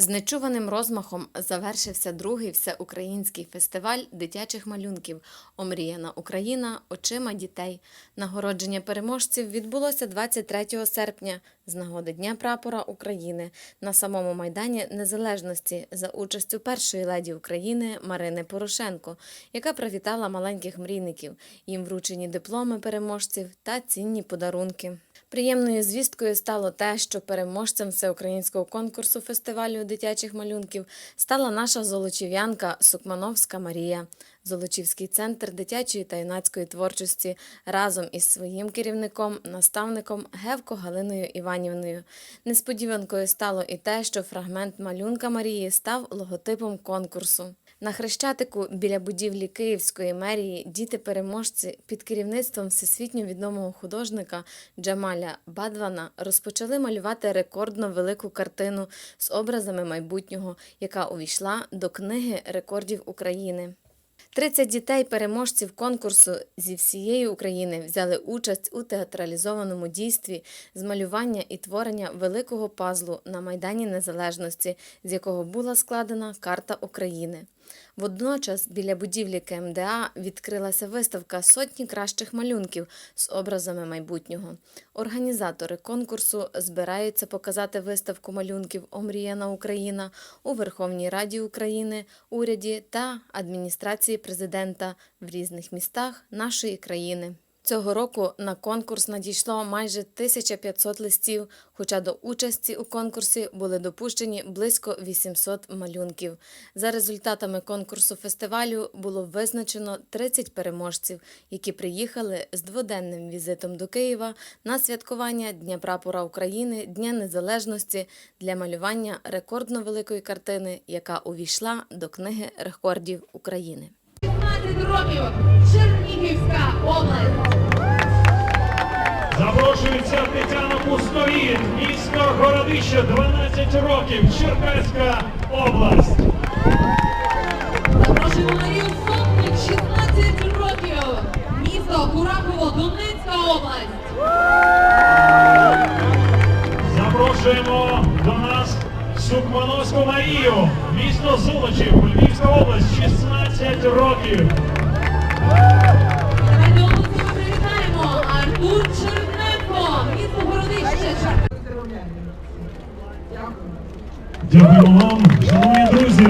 З нечуваним розмахом завершився другий всеукраїнський фестиваль дитячих малюнків Омріяна Україна очима дітей. Нагородження переможців відбулося 23 серпня з нагоди Дня прапора України на самому майдані Незалежності за участю першої леді України Марини Порошенко, яка привітала маленьких мрійників. Їм вручені дипломи переможців та цінні подарунки. Приємною звісткою стало те, що переможцем всеукраїнського конкурсу фестивалю дитячих малюнків стала наша золочів'янка Сукмановська Марія. Золочівський центр дитячої та юнацької творчості разом із своїм керівником, наставником Гевко Галиною Іванівною. Несподіванкою стало і те, що фрагмент малюнка Марії став логотипом конкурсу. На Хрещатику біля будівлі Київської мерії діти-переможці під керівництвом всесвітньо відомого художника Джамаля Бадвана розпочали малювати рекордно велику картину з образами майбутнього, яка увійшла до книги рекордів України. 30 дітей-переможців конкурсу зі всієї України взяли участь у театралізованому дійстві з малювання і творення великого пазлу на Майдані Незалежності, з якого була складена карта України. Водночас біля будівлі КМДА відкрилася виставка сотні кращих малюнків з образами майбутнього. Організатори конкурсу збираються показати виставку малюнків Омріяна Україна у Верховній Раді України, уряді та адміністрації президента в різних містах нашої країни. Цього року на конкурс надійшло майже 1500 листів, хоча до участі у конкурсі були допущені близько 800 малюнків. За результатами конкурсу фестивалю було визначено 30 переможців, які приїхали з дводенним візитом до Києва на святкування Дня прапора України, Дня Незалежності для малювання рекордно великої картини, яка увійшла до книги рекордів України. 15 років Чернігівська місто Городище, 12 років, Черкаська область. Запрошуємо Марію Сотник, 16 років. Місто Кураково, Донецька область. Запрошуємо до нас Сукмановську Марію, місто Золочів, Львівська область, 16 років. Дякуємо вам, шановні друзі.